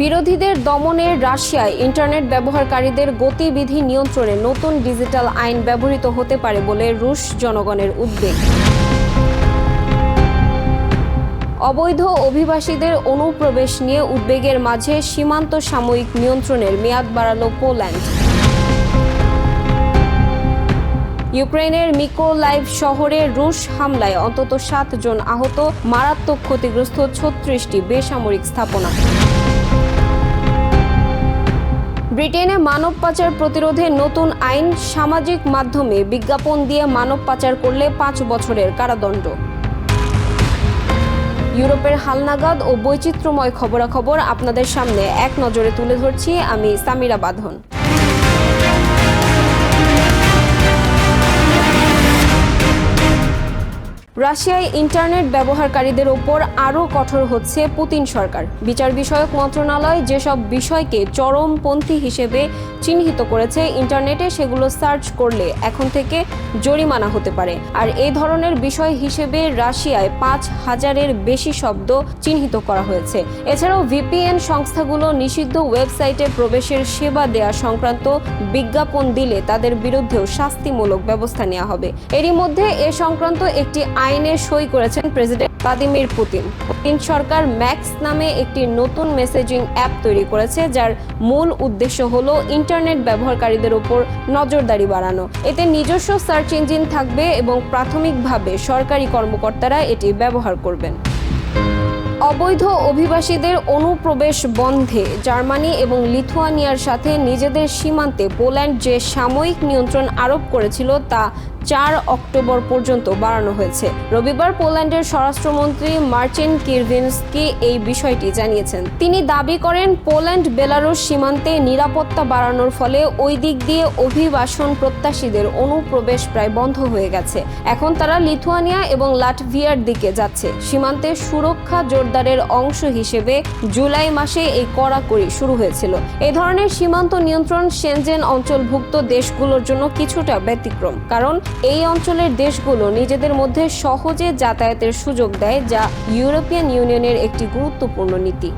বিরোধীদের দমনে রাশিয়ায় ইন্টারনেট ব্যবহারকারীদের গতিবিধি নিয়ন্ত্রণে নতুন ডিজিটাল আইন ব্যবহৃত হতে পারে বলে রুশ জনগণের উদ্বেগ। অবৈধ অভিবাসীদের অনুপ্রবেশ নিয়ে উদ্বেগের মাঝে সীমান্ত সাময়িক নিয়ন্ত্রণের মেয়াদ বাড়ালো পোল্যান্ড। ইউক্রেনের মিকোলাইভ শহরে রুশ হামলায় অন্তত সাত জন আহত, মারাত্মক ক্ষতিগ্রস্ত ছত্রিশটি বেসামরিক স্থাপনা। ব্রিটেনে মানব পাচার প্রতিরোধে নতুন আইন সামাজিক মাধ্যমে বিজ্ঞাপন দিয়ে মানব পাচার করলে পাঁচ বছরের কারাদণ্ড। ইউরোপের হালনাগাদ ও বৈচিত্র্যময় খবরাখবর আপনাদের সামনে এক নজরে তুলে ধরছি। আমি সামিরা বাঁধন। রাশিয়ায় ইন্টারনেট ব্যবহারকারীদের ওপর আরও কঠোর হচ্ছে পুতিন সরকার। বিচার বিষয়ক মন্ত্রণালয় যেসব বিষয়কে চরমপন্থী হিসেবে চিহ্নিত করেছে, ইন্টারনেটে সেগুলো সার্চ করলে এখন থেকে জরিমানা হতে পারে। আর এই ধরনের বিষয় হিসেবে রাশিয়ায় পাঁচ হাজারের বেশি শব্দ চিহ্নিত করা হয়েছে। এছাড়াও ভিপিএন সংস্থাগুলো নিষিদ্ধ ওয়েবসাইটে প্রবেশের সেবা দেয়া সংক্রান্ত বিজ্ঞাপন দিলে তাদের বিরুদ্ধেও শাস্তিমূলক ব্যবস্থা নেওয়া হবে। এরই মধ্যে এ সংক্রান্ত একটি আইনে সই করেছেন প্রেসিডেন্ট ভ্লাদিমির পুতিন। পুতিন সরকার ম্যাক্স নামে একটি নতুন মেসেজিং অ্যাপ তৈরি করেছে, যার মূল উদ্দেশ্য হল ইন্টারনেট ব্যবহারকারীদের ওপর নজরদারি বাড়ানো। এতে নিজস্ব সার্চ ইঞ্জিন থাকবে এবং প্রাথমিকভাবে সরকারি কর্মকর্তারা এটি ব্যবহার করবেন। অবৈধ অভিবাসীদের অনুপ্রবেশ বন্ধে জার্মানি এবং লিথুয়ানিয়ার সাথে নিজেদের সীমান্তে পোল্যান্ড যে সাময়িক নিয়ন্ত্রণ আরোপ করেছিল তা চার অক্টোবর পর্যন্ত বাড়ানো হয়েছে। রবিবার পোল্যান্ডের স্বরাষ্ট্রমন্ত্রী মার্চেন কিরভিনস্কি এই বিষয়টি জানিয়েছেন। তিনি দাবি করেন, পোল্যান্ড বেলারুশ সীমান্তে নিরাপত্তা বাড়ানোর ফলে ওই দিক দিয়ে অভিবাসন প্রত্যাশীদের অনুপ্রবেশ প্রায় বন্ধ হয়ে গেছে। এখন তারা লিথুয়ানিয়া এবং লাটভিয়ার দিকে যাচ্ছে। সীমান্তে সুরক্ষা জোরদারের অংশ হিসেবে জুলাই মাসে এই কড়াকড়ি শুরু হয়েছিল। এই ধরনের সীমান্ত নিয়ন্ত্রণ সেনজেন অঞ্চলভুক্ত দেশগুলোর জন্য কিছুটা ব্যতিক্রম, কারণ এই অঞ্চলের দেশগুলো নিজেদের মধ্যে সহজে যাতায়াতের সুযোগ দেয়, যা ইউরোপিয়ান ইউনিয়নের একটি গুরুত্বপূর্ণ নীতি।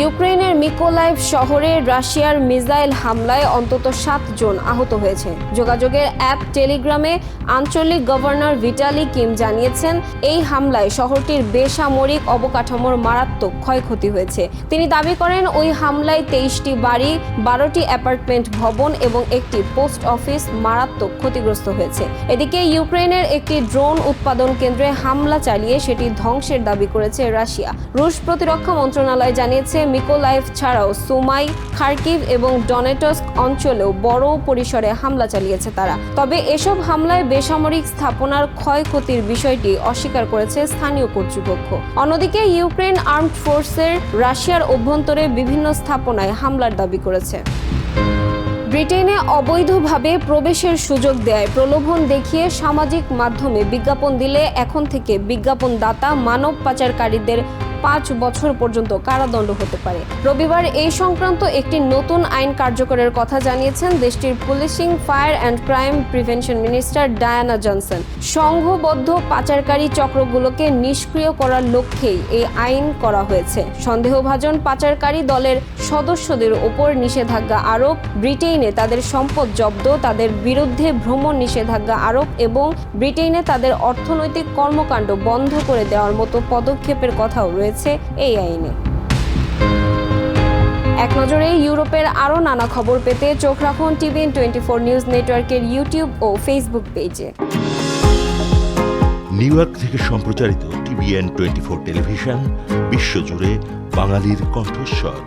ইউক্রেনের মিকোলাইভ শহরে রাশিয়ার মিসাইল হামলায় অন্তত সাত জন আহত হয়েছে। যোগাযোগের অ্যাপ টেলিগ্রামে আঞ্চলিক গভর্নর ভিটালি কিম জানিয়েছেন, এই হামলায় শহরটির বেসামরিক অবকাঠামোর মারাত্মক ক্ষয়ক্ষতি হয়েছে। তিনি দাবি করেন, ওই হামলায় তেইশটি বাড়ি, বারোটি অ্যাপার্টমেন্ট ভবন এবং একটি পোস্ট অফিস মারাত্মক ক্ষতিগ্রস্ত হয়েছে। এদিকে ইউক্রেনের একটি ড্রোন উৎপাদন কেন্দ্রে হামলা চালিয়ে সেটি ধ্বংসের দাবি করেছে রাশিয়া। রুশ প্রতিরক্ষা মন্ত্রণালয় জানিয়েছে মিকোলাইভ ছাড়াও সুমাই, খার্কিভ এবং ডনেটস্ক অঞ্চলেও বড় পরিসরে হামলা চালিয়েছে তারা। তবে এসব হামলায় বেসামরিক স্থাপনার ক্ষয়ক্ষতির বিষয়টি অস্বীকার করেছে স্থানীয় কর্তৃপক্ষ। অন্যদিকে ইউক্রেন আর্মড ফোর্সের রাশিয়ার অভ্যন্তরে বিভিন্ন স্থাপনায় হামলার দাবি করেছে। ব্রিটেনে অবৈধভাবে প্রবেশের সুযোগ দেয় প্রলোভন দেখিয়ে সামাজিক মাধ্যমে বিজ্ঞাপন দিলে এখন থেকে বিজ্ঞাপনদাতা মানব পাচারকারীদের পাঁচ বছর পর্যন্ত কারাদণ্ড হতে পারে। রবিবার এই সংক্রান্ত একটি নতুন আইন কার্যকরের কথা জানিয়েছেন দেশটির policing, fire and crime prevention minister Diana Johnson. সংঘবদ্ধ পাচারকারী চক্রগুলোকে নিষ্ক্রিয় করার লক্ষ্যেই এই আইন করা হয়েছে। সন্দেহভাজন পাচারকারী দলের সদস্যদের ওপর নিষেধাজ্ঞা আরোপ, ব্রিটেইনে তাদের সম্পদ জব্দ, তাদের বিরুদ্ধে ভ্রমণ নিষেধাজ্ঞা আরোপ এবং ব্রিটেইনে তাদের অর্থনৈতিক কর্মকাণ্ড বন্ধ করে দেওয়ার মতো পদক্ষেপের কথাও রয়েছে। এই আইনে। এক নজরে ইউরোপের আরও নানা খবর পেতে চোখ রাখুন টিভিএন টোয়েন্টি ফোর নিউজ নেটওয়ার্কের ইউটিউব ও ফেসবুক পেজে। নিউ ইয়র্ক থেকে সম্প্রচারিত টিভিএন টোয়েন্টি ফোর টেলিভিশন, বিশ্বজুড়ে বাঙালির কণ্ঠস্বর।